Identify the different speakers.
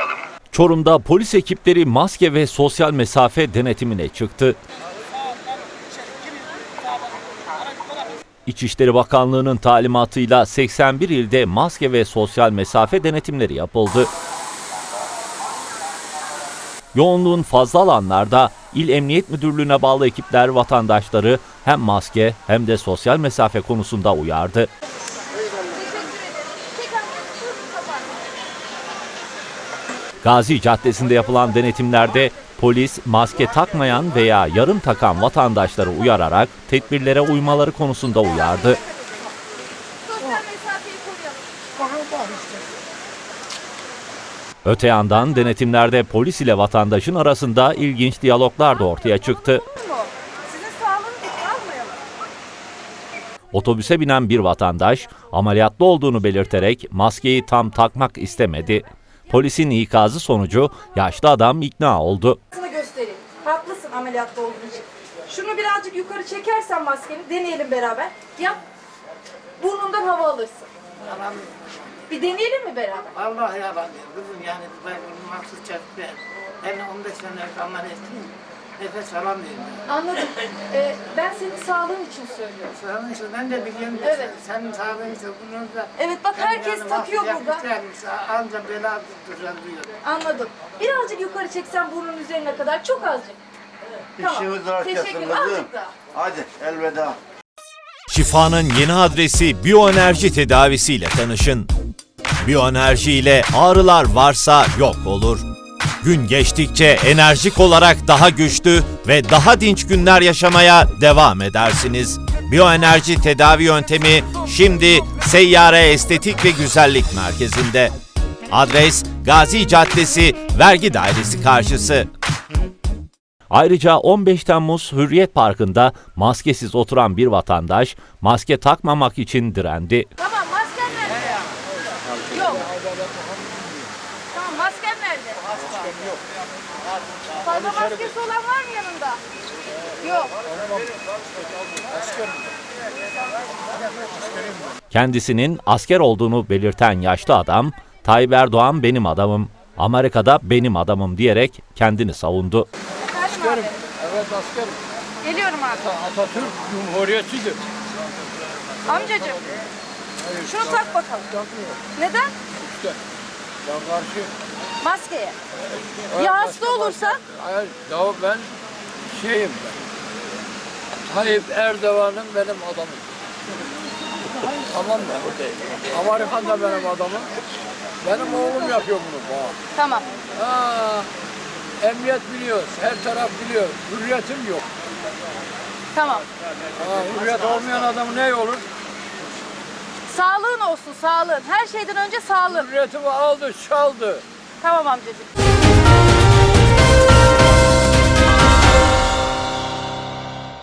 Speaker 1: bakalım.
Speaker 2: Çorum'da polis ekipleri maske ve sosyal mesafe denetimine çıktı. İçişleri Bakanlığı'nın talimatıyla 81 ilde maske ve sosyal mesafe denetimleri yapıldı. Yoğunluğun fazla alanlarda İl Emniyet Müdürlüğü'ne bağlı ekipler vatandaşları hem maske hem de sosyal mesafe konusunda uyardı. Gazi Caddesi'nde yapılan denetimlerde polis maske takmayan veya yarım takan vatandaşları uyararak tedbirlere uymaları konusunda uyardı. Öte yandan denetimlerde polis ile vatandaşın arasında ilginç diyaloglar da ortaya çıktı. Otobüse binen bir vatandaş ameliyatlı olduğunu belirterek maskeyi tam takmak istemedi. Polisin ikazı sonucu yaşlı adam ikna oldu.
Speaker 3: Sana göstereyim. Haklısın ameliyatta olduğun için. Şunu birazcık yukarı çekersen maskeni deneyelim beraber. Yap. Burnundan hava alırsın.
Speaker 4: Yalan.
Speaker 3: Bir deneyelim mi beraber?
Speaker 4: Allah yalan. Kızım yani ben bunu nasıl çekti? Ben 15 sene zaman ettim. Nefes alamıyorum.
Speaker 3: Anladım. Ee, ben senin sağlığın için söylüyorum.
Speaker 4: Sağlığın için ben de biliyorum da
Speaker 3: Evet.
Speaker 4: sen, senin sağlığın için bunu da...
Speaker 3: Evet bak herkes takıyor burada.
Speaker 4: Anca bela düzenliyor.
Speaker 3: Anladım. Birazcık yukarı çeksen burnun üzerine kadar çok azıcık.
Speaker 1: İşimiz rast
Speaker 3: Teşekkür
Speaker 1: gelsin
Speaker 3: ederim.
Speaker 1: kızım.
Speaker 3: Azıcık daha.
Speaker 1: Hadi elveda.
Speaker 5: Şifanın yeni adresi biyoenerji tedavisiyle tanışın. Biyoenerji ile ağrılar varsa yok olur. Gün geçtikçe enerjik olarak daha güçlü ve daha dinç günler yaşamaya devam edersiniz. Biyoenerji tedavi yöntemi şimdi Seyyare Estetik ve Güzellik Merkezi'nde. Adres Gazi Caddesi Vergi Dairesi karşısı.
Speaker 2: Ayrıca 15 Temmuz Hürriyet Parkı'nda maskesiz oturan bir vatandaş maske takmamak için direndi.
Speaker 3: Tamam masken nerede? Yok. Tamam masken nerede? Maskem yok. Fazla maskesi olan var mı yanında? Yok.
Speaker 2: Kendisinin asker olduğunu belirten yaşlı adam, Tayyip Erdoğan benim adamım, Amerika'da benim adamım diyerek kendini savundu.
Speaker 3: Efendim abi.
Speaker 6: Evet askerim.
Speaker 3: Geliyorum abi.
Speaker 6: Atatürk Cumhuriyeti'dir.
Speaker 3: Amcacığım. Şunu tak bakalım. Neden?
Speaker 6: İşte ben karşı...
Speaker 3: Maskeye. Ya hasta olursa?
Speaker 6: Hayır, ya ben şeyim ben. Tayyip Erdoğan'ın benim adamım. tamam mı? Amerikan da benim adamım. Benim oğlum yapıyor bunu bana.
Speaker 3: Tamam.
Speaker 6: Ha, emniyet biliyor, her taraf biliyor. Hürriyetim yok.
Speaker 3: Tamam.
Speaker 6: Ha, hürriyet olmayan adam ne olur?
Speaker 3: Sağlığın olsun sağlığın. Her şeyden önce sağlığın.
Speaker 6: Hürriyetimi aldı, çaldı.
Speaker 3: Tamam amcacığım.